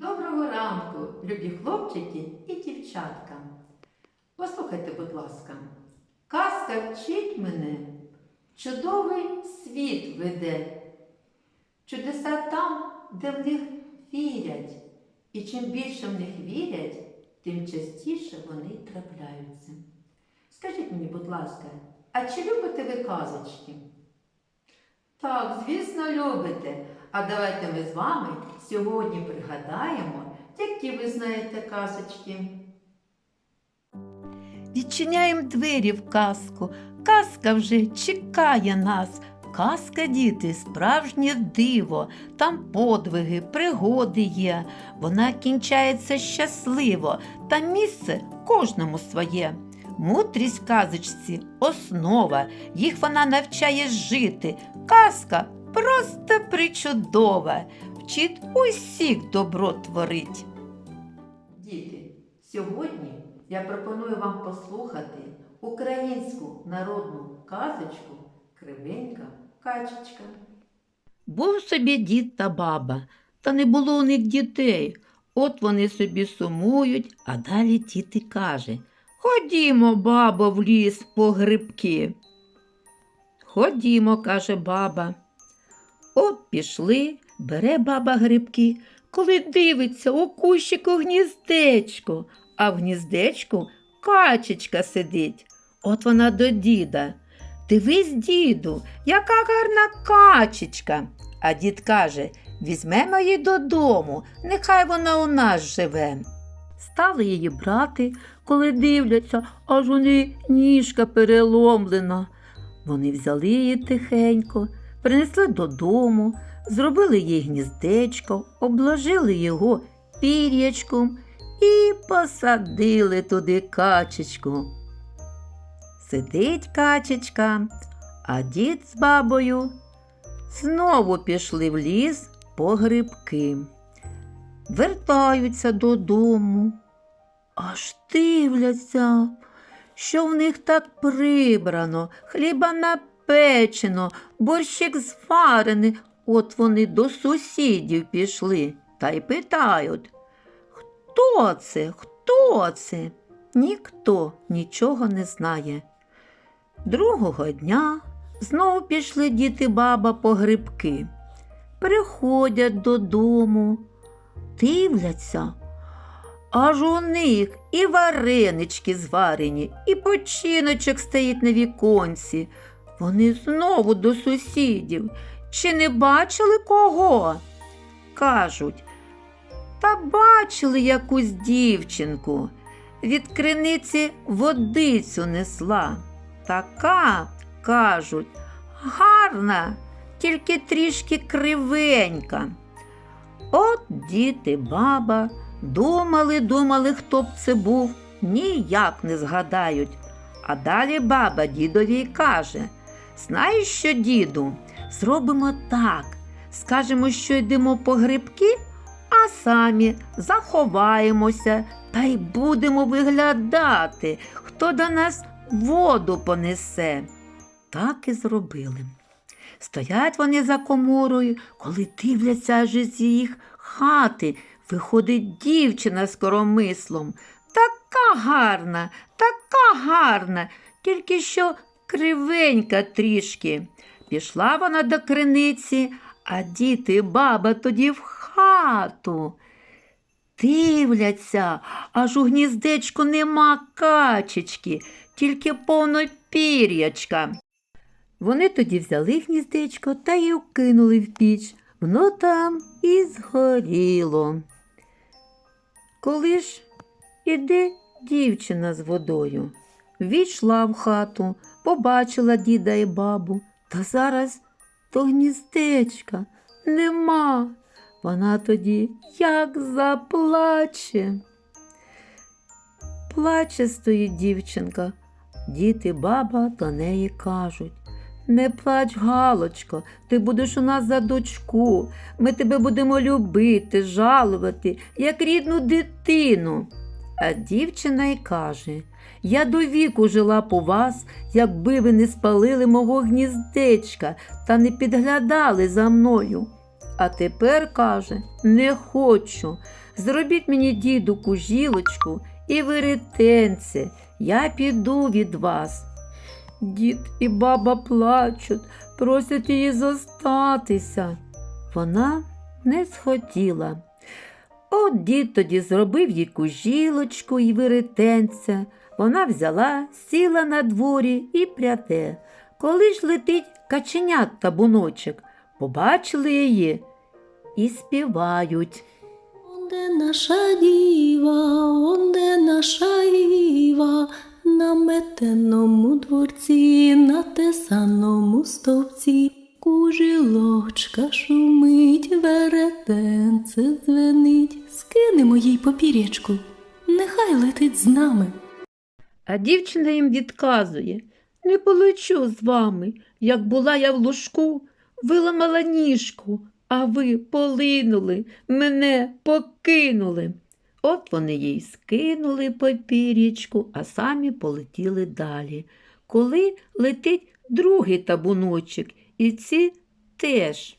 Доброго ранку, любі хлопчики і дівчатка. Послухайте, будь ласка, казка вчить мене, чудовий світ веде. Чудеса там, де в них вірять. І чим більше в них вірять, тим частіше вони трапляються. Скажіть мені, будь ласка, а чи любите ви казочки? Так, звісно, любите. А давайте ми з вами сьогодні пригадаємо, які ви знаєте казочки. Відчиняємо двері в казку. Казка вже чекає нас. Казка, діти, справжнє диво. Там подвиги, пригоди є. Вона кінчається щасливо, та місце кожному своє. Мудрість казочці основа, їх вона навчає жити. Казка просто причудова, вчить усіх добро творить. Діти, сьогодні я пропоную вам послухати українську народну казочку Кривенька качечка. Був собі дід та баба, та не було у них дітей. От вони собі сумують, а далі дід і каже Ходімо, бабо, в ліс по грибки. Ходімо, каже баба. От пішли, бере баба грибки, коли дивиться у кущику гніздечко, а в гніздечку качечка сидить. От вона до діда. Дивись, діду, яка гарна качечка. А дід каже візьмемо її додому, нехай вона у нас живе. Стали її брати, коли дивляться, аж у неї ніжка переломлена. Вони взяли її тихенько, принесли додому, зробили їй гніздечко, обложили його пір'ячком і посадили туди качечку. Сидить качечка, а дід з бабою знову пішли в ліс по грибки. Вертаються додому, аж дивляться, що в них так прибрано, хліба напечено, борщик зварений. От вони до сусідів пішли та й питають, хто це? Хто це? Ніхто нічого не знає. Другого дня знову пішли діти баба по грибки. Приходять додому, дивляться, аж у них і варенички зварені, і починочок стоїть на віконці. Вони знову до сусідів. Чи не бачили кого? Кажуть, та бачили якусь дівчинку. Від криниці водицю несла. Така, кажуть, гарна, тільки трішки кривенька. От діти, баба, думали, думали, хто б це був, ніяк не згадають. А далі баба дідові каже: Знаєш що, діду, зробимо так. Скажемо, що йдемо по грибки, а самі заховаємося та й будемо виглядати, хто до нас воду понесе. Так і зробили. Стоять вони за коморою, коли дивляться аж із їх хати. Виходить дівчина з коромислом. Така гарна, така гарна, тільки що кривенька трішки. Пішла вона до криниці, а діти і баба тоді в хату. Дивляться, аж у гніздечку нема качечки, тільки повно пір'ячка. Вони тоді взяли гніздечко та й укинули в піч. Воно там і згоріло. Коли ж іде дівчина з водою, війшла в хату, побачила діда і бабу, та зараз то гніздечка нема. Вона тоді як заплаче. Плаче стоїть дівчинка. Діти, баба до неї кажуть не плач, Галочко, ти будеш у нас за дочку. Ми тебе будемо любити, жалувати, як рідну дитину. А дівчина й каже Я до віку жила у вас, якби ви не спалили мого гніздечка та не підглядали за мною. А тепер каже, не хочу. Зробіть мені діду кужілочку і веретенце, я піду від вас. Дід і баба плачуть, просять її зостатися. Вона не схотіла. От дід тоді зробив їй кужілочку і веретенце. Вона взяла, сіла на дворі і пряде. Коли ж летить каченят табуночок, побачили її і співають. Онде наша діва, онде наша Іва, на метеному дворці, на тесаному стовпці, кужілочка шумить, веретенце дзвенить, скинемо їй попір'ячку, нехай летить з нами. А дівчина їм відказує Не полечу з вами. Як була я в лужку, виламала ніжку, а ви полинули, мене покинули. От вони їй скинули папір'ячку, а самі полетіли далі. Коли летить другий табуночок, і ці теж.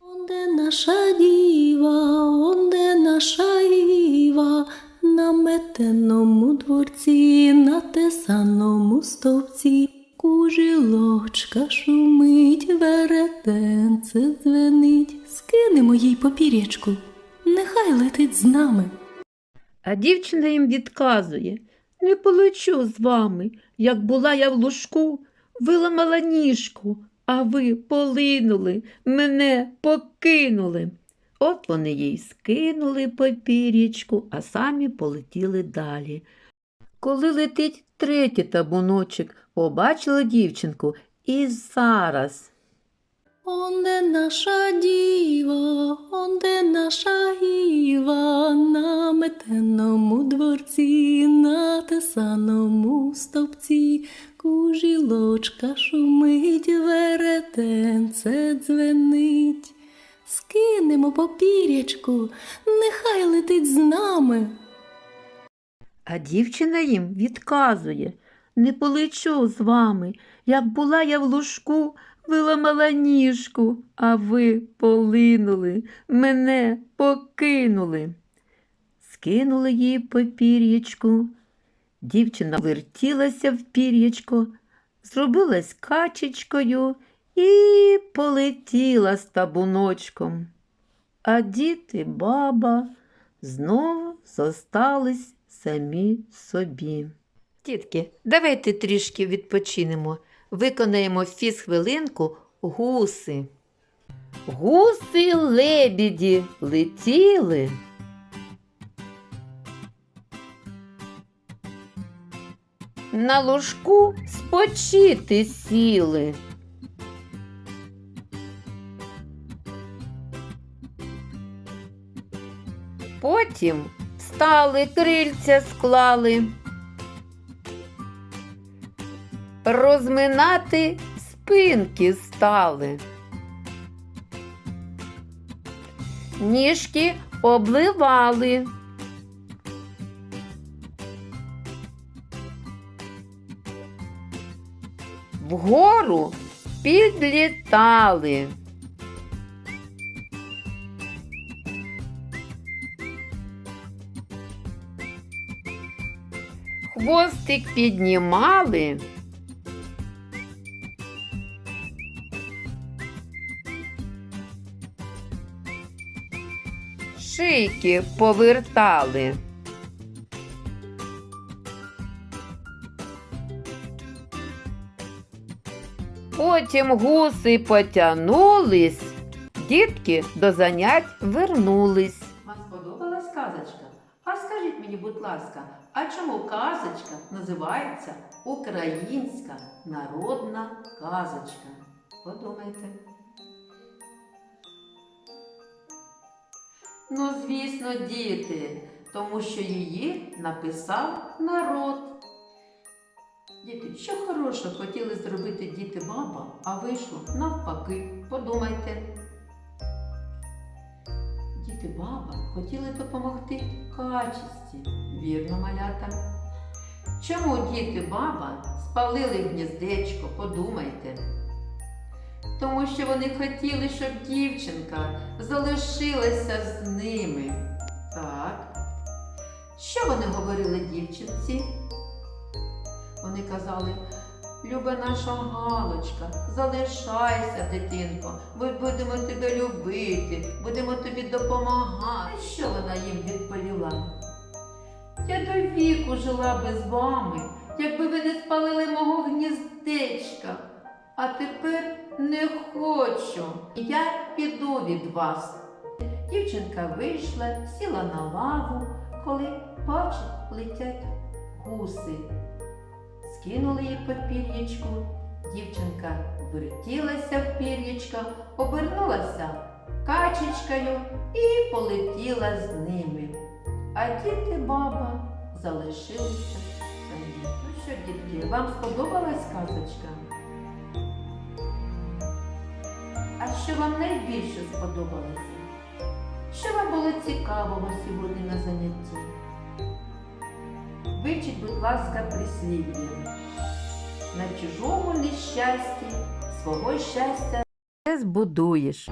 Онде наша діва, онде наша Іва, на метеному дворці, на тесаному стовпці, кужілочка шумить, веретенце дзвенить, скинемо їй попір'ячку, нехай летить з нами. А дівчина їм відказує Не полечу з вами. Як була я в лужку, виламала ніжку, а ви полинули, мене покинули. От вони їй скинули папір'ячку, а самі полетіли далі. Коли летить третій табуночок, побачила дівчинку і зараз. Онде наша діва, онде наша Іва, на метеному дворці, на тесаному стовпці, кужілочка шумить, веретенце дзвенить. Скинемо попір'ячку, нехай летить з нами. А дівчина їм відказує Не полечу з вами. Як була я в лужку, виламала ніжку, а ви полинули, мене покинули. Скинули їй попір'ячку. Дівчина вертілася в пір'ячко, зробилась качечкою і полетіла з табуночком. А діти, баба знову зостались самі собі. Тітки, давайте трішки відпочинемо. Виконаємо фіз-хвилинку гуси. Гуси лебіді летіли. На ложку спочити сіли. Потім встали, крильця склали. Розминати спинки стали. Ніжки обливали. Вгору підлітали. Хвостик піднімали. Шийки повертали. Потім гуси потягнулись, дітки до занять вернулись. Вам сподобалась казочка? А скажіть мені, будь ласка, а чому казочка називається Українська народна казочка? Подумайте. Ну, звісно, діти, тому що її написав народ. Діти, що хороше хотіли зробити діти баба, а вийшло навпаки. Подумайте. Діти баба хотіли допомогти качісті, вірно, малята. Чому діти баба спалили гніздечко, подумайте. тому що вони хотіли, щоб дівчинка залишилася з ними. Так. Що вони говорили дівчинці? Вони казали, Люба наша Галочка, залишайся, дитинко, ми будемо тебе любити, будемо тобі допомагати. Що вона їм відповіла? Я до віку жила би з вами, якби ви не спалили мого гніздечка. А тепер не хочу. Я піду від вас. Дівчинка вийшла, сіла на лаву, коли бачить, летять гуси. Скинули їй по пір'ячку. Дівчинка вертілася в пір'ячка, обернулася качечкою і полетіла з ними. А діти баба залишилися самі. Ну що, дітки, вам сподобалась казочка? А що вам найбільше сподобалося? Що вам було цікавого сьогодні на занятті? Вивчіть, будь ласка, прислів'я. На чужому нещасті свого щастя не збудуєш.